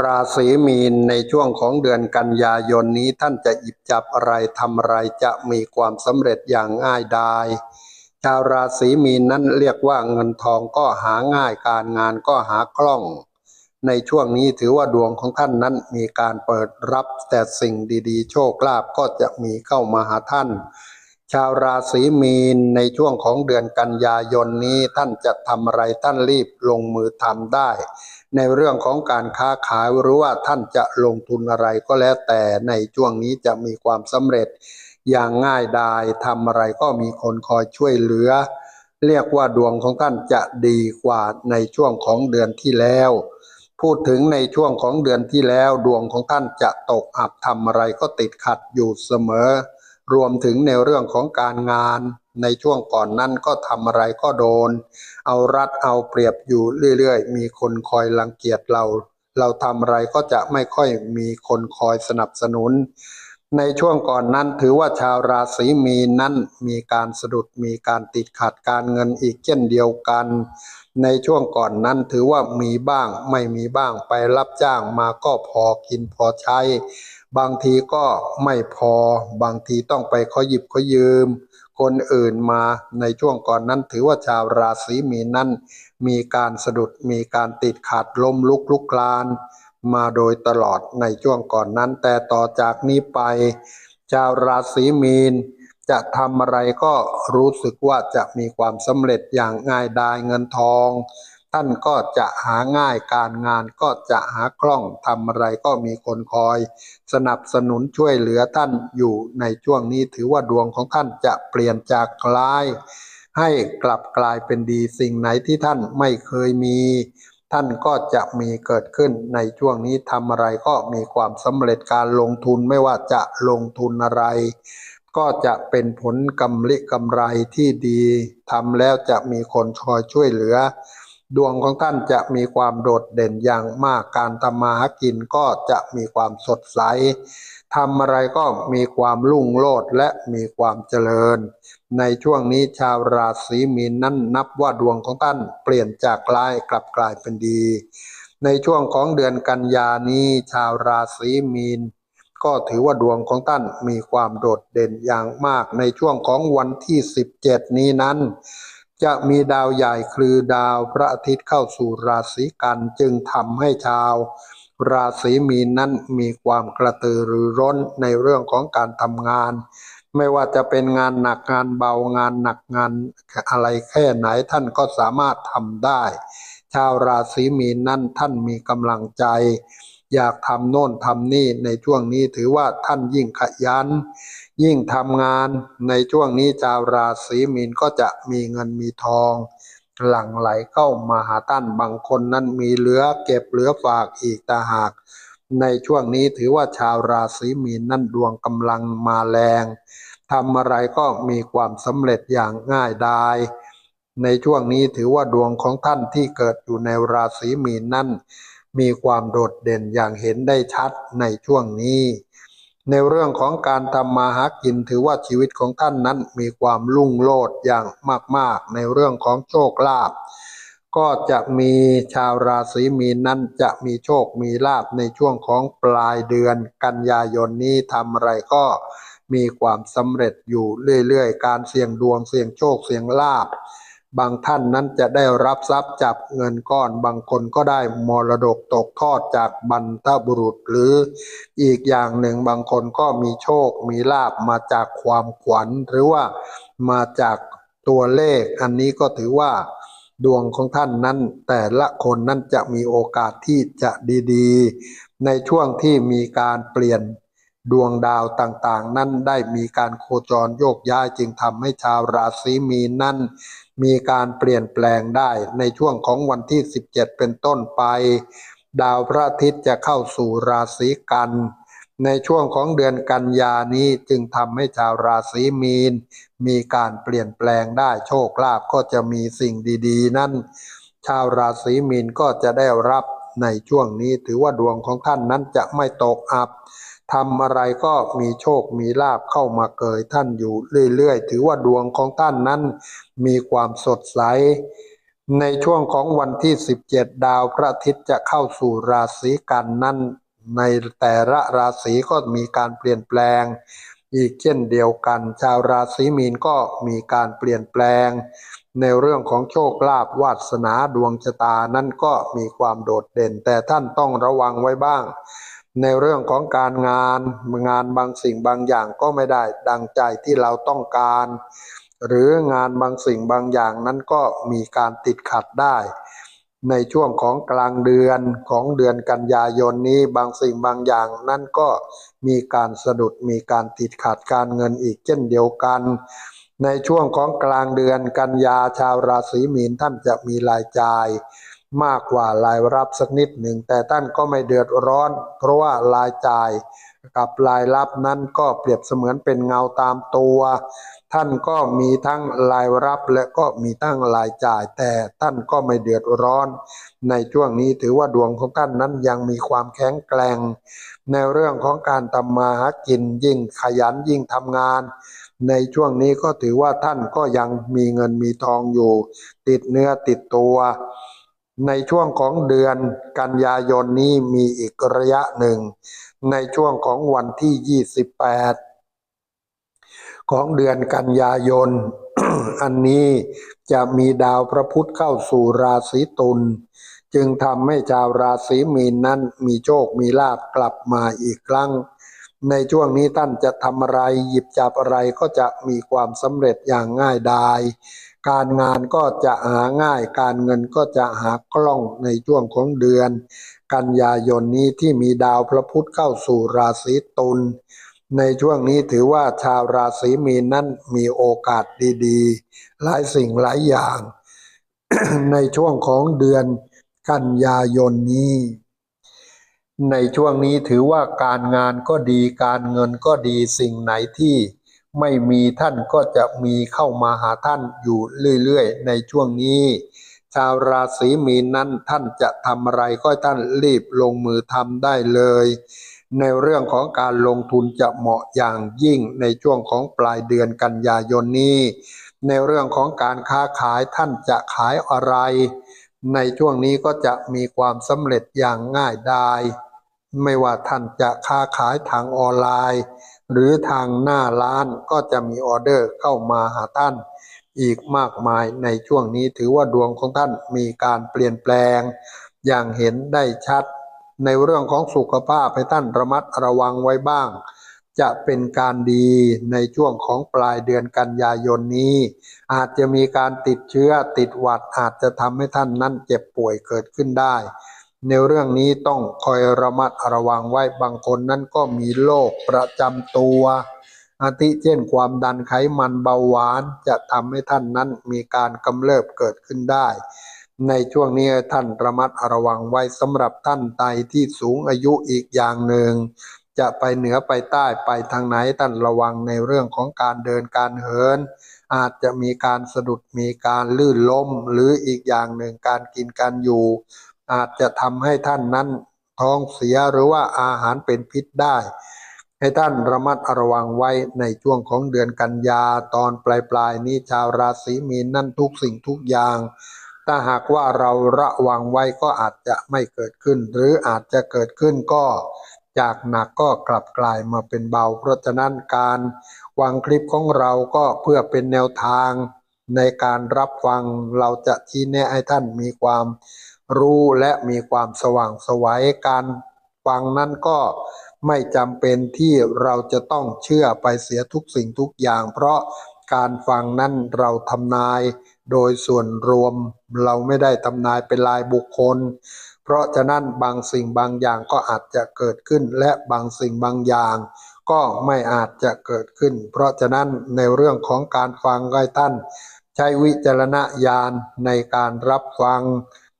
ราศีมีนในช่วงของเดือนกันยายนนี้ท่านจะหยิบจับอะไรทำอะไรจะมีความสำเร็จอย่างง่ายดายชาวราศีมีนนั้นเรียกว่าเงินทองก็หาง่ายการงานก็หาคล่อง ในช่วงนี้ถือว่าดวงของท่านนั้นมีการเปิดรับแต่สิ่งดีๆ โชคลาภก็จะมีเข้ามาหาท่าน ชาวราศีมีนในช่วงของเดือนกันยายนนี้ท่านจะทำอะไรท่านรีบลงมือทำได้ ในเรื่องของการค้าขายหรือว่าท่านจะลงทุนอะไรก็แล้วแต่ในช่วงนี้จะมีความสำเร็จอย่างง่ายดายทำอะไรก็มีคนคอยช่วยเหลือ เรียกว่าดวงของท่านจะดีกว่าในช่วงของเดือนที่แล้ว พูดถึงในช่วงของเดือนที่แล้ว ดวงของท่านจะตกอับทำอะไรก็ติดขัดอยู่เสมอ รวมถึงในเรื่องของการงานในช่วงก่อนนั้นก็ทำอะไรก็โดน เอารัดเอาเปรียบอยู่เรื่อยๆ มีคนคอยรังเกียจเรา เราทำอะไรก็จะไม่ค่อยมีคนคอยสนับสนุน ในช่วงก่อนนั้นถือว่าชาวราศีมีนนั้นมีการสะดุดมีการติดขัดการเงินอีกเช่นเดียวกัน ในช่วงก่อนนั้นถือว่ามีบ้างไม่มีบ้างไปรับจ้างมาก็พอกินพอใช้ บางทีก็ไม่พอ บางทีต้องไปขอหยิบขอยืม คนอื่นมาในช่วงก่อนนั้นถือว่าชาวราศีมีนนั้น มีการสะดุดมีการติดขัดล้มลุกลุกคลาน มาโดยตลอดในช่วงก่อนนั้น แต่ต่อจากนี้ไป ชาวราศีมีนจะทำอะไรก็รู้สึกว่าจะมีความสำเร็จอย่างง่ายดายเงินทอง ท่านก็จะหาง่ายการงานก็จะหาคล่องทำอะไรก็มีคนคอย สนับสนุนช่วยเหลือท่านอยู่ในช่วงนี้ถือว่าดวงของท่านจะเปลี่ยนจากร้าย ให้กลับกลายเป็นดีสิ่งไหนที่ท่านไม่เคยมี ท่านก็จะมีเกิดขึ้นในช่วงนี้ทำอะไรก็มีความสำเร็จการลงทุนไม่ว่าจะลงทุนอะไรก็จะเป็นผลกำลิกำไรที่ดีทำแล้วจะมีคนคอยช่วยเหลือ ดวงของท่านจะมีความโดดเด่นอย่างมากการทำมาหากินก็จะมีความสดใสทำอะไรก็มีความรุ่งโรจน์และมีความเจริญ ในช่วงนี้ชาวราศีมีนนั้นนับว่าดวงของท่านเปลี่ยนจากร้ายกลับกลายเป็นดี ในช่วงของเดือนกันยานี้ชาวราศีมีนก็ถือว่าดวงของท่านมีความโดดเด่นอย่างมากในช่วงของวันที่ 17 นี้นั้น จะมีดาวใหญ่คือดาวพระอาทิตย์เข้าสู่ราศีกันจึงทำให้ชาว ราศีมีนนั้นมีความกระตือรือร้นในเรื่องของการทำงาน ไม่ว่าจะเป็นงานหนักงานเบางานหนักงานอะไรแค่ไหนท่านก็สามารถทำได้ ชาวราศีมีนนั้นท่านมีกำลังใจ อยากทำโน่นทำนี่ในช่วงนี้ถือว่าท่านยิ่งขยัน ยิ่งทำงานในช่วงนี้ชาวราศีมีนก็จะมีเงินมีทอง หลั่งไหลเข้ามาหาท่านบางคนนั้นมีเหลือเก็บเหลือฝากอีกตาหาก ในช่วงนี้ถือว่าชาวราศีมีนนั่นดวงกำลังมาแรงทำอะไรก็มีความสำเร็จอย่างง่ายดายในช่วงนี้ถือว่าดวงของท่านที่เกิดอยู่ในราศีมีนนั่น มีความโดดเด่นอย่างเห็นได้ชัดในช่วงนี้ ในเรื่องของการทำมาหากินถือว่าชีวิตของท่านนั้นมีความรุ่งโรจน์อย่างมาก ๆ ในเรื่องของโชคลาภก็จะมีชาวราศีมีนนั้นจะมีโชคมีลาภในช่วงของปลายเดือนกันยายนนี้ทำอะไรก็มีความสำเร็จอยู่เรื่อยๆ การเสี่ยงดวงเสี่ยงโชคเสี่ยงลาภ บางท่านนั้นจะได้รับทรัพย์จากเงินก้อน บางคนก็ได้มรดกตกทอดจากบรรพบุรุษ หรืออีกอย่างหนึ่งบางคนก็มีโชค มีลาบมาจากความขวัญ หรือว่ามาจากตัวเลข อันนี้ก็ถือว่าดวงของท่านนั้น แต่ละคนนั้นจะมีโอกาสที่จะดีๆ ในช่วงที่มีการเปลี่ยนดวงดาวต่างๆ นั้นได้มีการโคจรโยกย้ายจึงทำให้ชาวราศีมีนนั้น มีการเปลี่ยนแปลงได้ในช่วงของวันที่ 17 เป็นต้นไป ดาวพระอาทิตย์จะเข้าสู่ราศีกัน ในช่วงของเดือนกันยานี้จึงทำให้ชาวราศีมีน มีการเปลี่ยนแปลงได้โชคลาภก็จะมีสิ่งดีๆ นั่น ชาวราศีมีนก็จะได้รับในช่วงนี้ถือว่าดวงของท่านนั้นจะไม่ตกอับ ทำอะไรก็มีโชคมีลาบเข้ามาเกยท่านอยู่เรื่อยๆ ถือว่าดวงของท่านนั้นมีความสดใส ในช่วงของวันที่ 17 ดาวพระอาทิตย์จะเข้าสู่ราศีกันนั้น ในแต่ละราศีก็มีการเปลี่ยนแปลง อีกเช่นเดียวกัน ชาวราศีมีนก็มีการเปลี่ยนแปลง ในเรื่องของโชคลาภวาสนาดวงชะตานั้นก็มีความโดดเด่น แต่ท่านต้องระวังไว้บ้าง ในเรื่องของการงานงานบางสิ่งบางอย่างก็ไม่ได้ดังใจที่เราต้องการ หรืองานบางสิ่งบางอย่างนั้นก็มีการติดขัดได้ ในช่วงของกลางเดือนของเดือนกันยายนนี้บางสิ่งบางอย่างนั้นก็มีการสะดุดมีการติดขัดการเงินอีกเช่นเดียวกัน ในช่วงของกลางเดือนกันยาชาวราศีมีนท่านจะมีรายจ่าย มากกว่ารายรับสักนิดหนึ่ง แต่ท่านก็ไม่เดือดร้อน เพราะว่ารายจ่ายกับรายรับนั้นก็เปรียบเสมือนเป็นเงาตามตัว ท่านก็มีทั้งรายรับและก็มีทั้งรายจ่าย แต่ท่านก็ไม่เดือดร้อน ในช่วงนี้ถือว่าดวงของท่านนั้นยังมีความแข็งแกร่ง ในเรื่องของการทำมาหากินยิ่งขยันยิ่งทำงานในช่วงนี้ก็ถือว่าท่านก็ยังมีเงินมีทองอยู่ ติดเนื้อติดตัว ในช่วงของเดือนกันยายนนี้มีอีกระยะหนึ่ง ในช่วงของวันที่ 28 ของเดือนกันยายน อันนี้จะมีดาวพระพุธเข้าสู่ราศีตุลจึงทำให้ชาวราศีมีนนั้นมีโชคมีลาภกลับมาอีกครั้ง ในช่วงนี้ท่านจะทำอะไรหยิบจับอะไรก็จะมีความสำเร็จอย่างง่ายดาย การงานก็จะหาง่าย การเงินก็จะหากล้องในช่วงของเดือน กันยายนนี้ที่มีดาวพระพุธเข้าสู่ราศีตุลในช่วงนี้ถือว่าชาวราศีมีนนั้นมีโอกาสดีๆ หลายสิ่งหลายอย่าง ในช่วงของเดือนกันยายนนี้ ในช่วงนี้ถือว่าการงานก็ดีการเงินก็ดีสิ่งไหนที่ ไม่มีท่านก็จะมีเข้ามาหาท่านอยู่เรื่อยๆ ในช่วงนี้ ชาวราศีมีนนั้นท่านจะทำอะไรก็ท่านรีบลงมือทำได้เลย ในเรื่องของการลงทุนจะเหมาะอย่างยิ่งในช่วงของปลายเดือนกันยายนนี้ ในเรื่องของการค้าขายท่านจะขายอะไร ในช่วงนี้ก็จะมีความสำเร็จอย่างง่ายดายไม่ว่าท่านจะค้าขายทางออนไลน์ หรือทางหน้าร้านก็จะมีออเดอร์เข้ามาหาท่าน อีกมากมายในช่วงนี้ถือว่าดวงของท่านมีการเปลี่ยนแปลง อย่างเห็นได้ชัด ในเรื่องของสุขภาพให้ท่านระมัดระวังไว้บ้าง จะเป็นการดีในช่วงของปลายเดือนกันยายนนี้ อาจจะมีการติดเชื้อติดหวัดอาจจะทำให้ท่านนั้นเจ็บป่วยเกิดขึ้นได้ ในเรื่องนี้ต้องคอยระมัดระวังไว้บางคนนั้นก็มีโรคประจำตัวอาทิเช่นความดันไขมันเบาหวานจะทำให้ท่านนั้นมีการกำเริบเกิดขึ้นได้ ในช่วงนี้ท่านระมัดระวังไว้สำหรับท่านใดที่สูงอายุอีกอย่างหนึ่ง จะไปเหนือไปใต้ไปทางไหนท่านระวังในเรื่องของการเดินการเหิน อาจจะมีการสะดุดมีการลื่นล้มหรืออีกอย่างหนึ่งการกินการอยู่ อาจจะทำให้ท่านนั้นท้องเสียหรือว่าอาหารเป็นพิษได้ ให้ท่านระมัดระวังไว้ในช่วงของเดือนกันยาตอนปลายปลายๆนี้ชาวราศีมีนนั่นทุกสิ่งทุกอย่าง ถ้าหากว่าเราระวังไว้ก็อาจจะไม่เกิดขึ้น หรืออาจจะเกิดขึ้นก็จากหนักก็กลับกลายมาเป็นเบา เพราะฉะนั้นการวางคลิปของเราก็เพื่อเป็นแนวทางในการรับฟังเราจะชี้แนะให้ท่านมีความ รู้และมีความสว่างสวัยการฟังนั้นก็ไม่จำเป็นที่เราจะต้องเชื่อไปเสียทุกสิ่งทุกอย่าง เพราะการฟังนั้นเราทำนาย โดยส่วนรวมเราไม่ได้ทำนายเป็นรายบุคคล เพราะฉะนั้นบางสิ่งบางอย่างก็อาจจะเกิดขึ้นและบางสิ่งบางอย่าง ก็ไม่อาจจะเกิดขึ้น เพราะฉะนั้นในเรื่องของการฟังก็ท่าน ใช้วิจารณญาณในการรับฟัง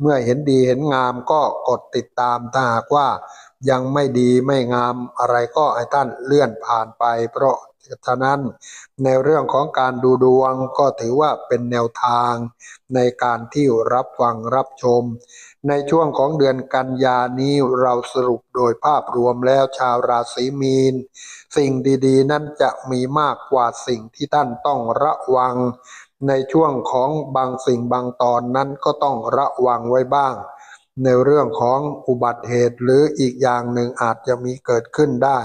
เมื่อเห็นดีเห็นงามก็กดติดตามถ้าหากว่ายังไม่ดีไม่งามอะไรก็ให้ท่านเลื่อนผ่านไป เพราะฉะนั้นในเรื่องของการดูดวงก็ถือว่าเป็นแนวทางในการที่รับฟังรับชม ในช่วงของเดือนกันยานี้เราสรุปโดยภาพรวมแล้วชาวราศีมีน สิ่งดีๆ นั้นจะมีมากกว่าสิ่งที่ท่านต้องระวัง ในช่วงของบางสิ่งบางตอนนั้นก็ต้องระวังไว้บ้าง ในเรื่องของอุบัติเหตุหรืออีกอย่างหนึ่งอาจจะมีเกิดขึ้นได้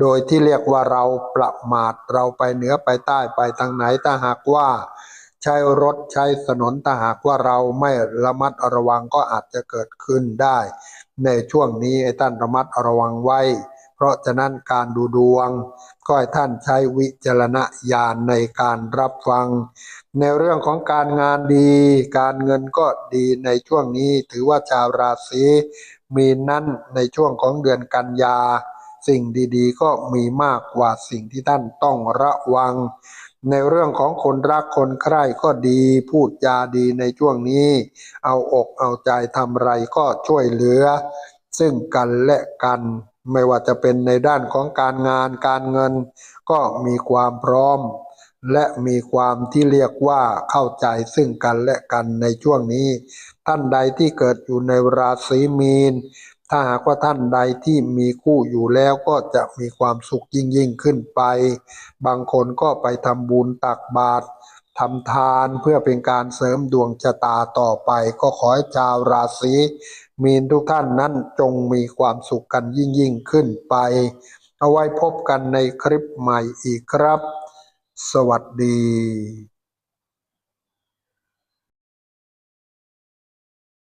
โดยที่เรียกว่าเราประมาทเราไปเหนือไปใต้ไปทางไหนถ้าหากว่า ใช้รถใช้ถนนถ้าหากว่าเราไม่ระมัดระวังก็อาจจะเกิดขึ้นได้ ในช่วงนี้ให้ท่านระมัดระวังไว้ เพราะฉะนั้นการดูดวง ก็ให้ท่านใช้วิจารณญาณในการรับฟัง ในเรื่องของการงานดี การเงินก็ดีในช่วงนี้ ถือว่าชาวราศีมีนั้นในช่วงของเดือนกันยา สิ่งดีๆ ก็มีมากกว่าสิ่งที่ท่านต้องระวัง ในเรื่องของคนรักคนใคร่ก็ดีพูดจาดีในช่วงนี้ เอาอกเอาใจทำไรก็ช่วยเหลือ ซึ่งกันและกัน ไม่ว่าจะเป็นในด้านของการงานการเงิน ก็มีความพร้อม และมีความที่เรียกว่าเข้าใจซึ่งกันและกันในช่วงนี้ ท่านใดที่เกิดอยู่ในราศีมีน ถ้าหากว่าท่านใดที่มีคู่อยู่แล้วก็จะมีความสุขยิ่งยิ่งขึ้นไป บางคนก็ไปทำบุญตักบาตรทำทานเพื่อเป็นการเสริมดวงชะตาต่อไป ก็ขอให้ชาวราศี มีนทุกท่านนั้นจงมีความสุขกันยิ่งยิ่งขึ้นไป เอาไว้พบกันในคลิปใหม่อีกครับ สวัสดี